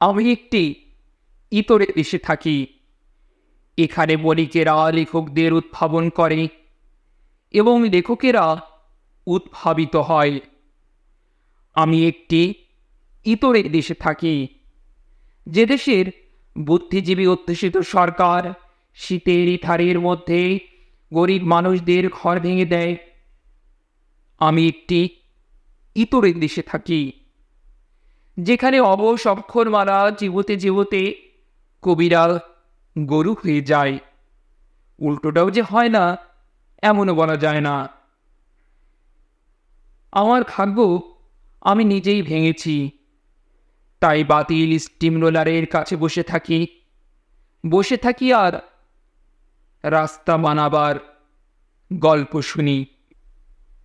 আমি একটি ইতরে দেশে থাকি। এখানে বণিকেরা লেখকদের উদ্ভাবন করে এবং লেখকেরা উদ্ভাবিত হয়। আমি একটি ইতরের দেশে থাকি, যে দেশের বুদ্ধিজীবী অধ্যুষিত সরকার শীতের ইথারের মধ্যে গরিব মানুষদের ঘর ভেঙে দেয়। আমি একটি ইতরের দেশে থাকি। যেখানে অবশ অক্ষরমালা জীবতে জীবতে কবিরা গরু হয়ে যায়। উল্টোটাও যে হয় না, এমনও বলা যায় না। আমার ভাগ্য, আমি নিজেই ভেঙেছি। তাই বাতিল স্টিম রোলারের কাছে বসে থাকি। বসে থাকি আর রাস্তা বানাবার গল্প শুনি।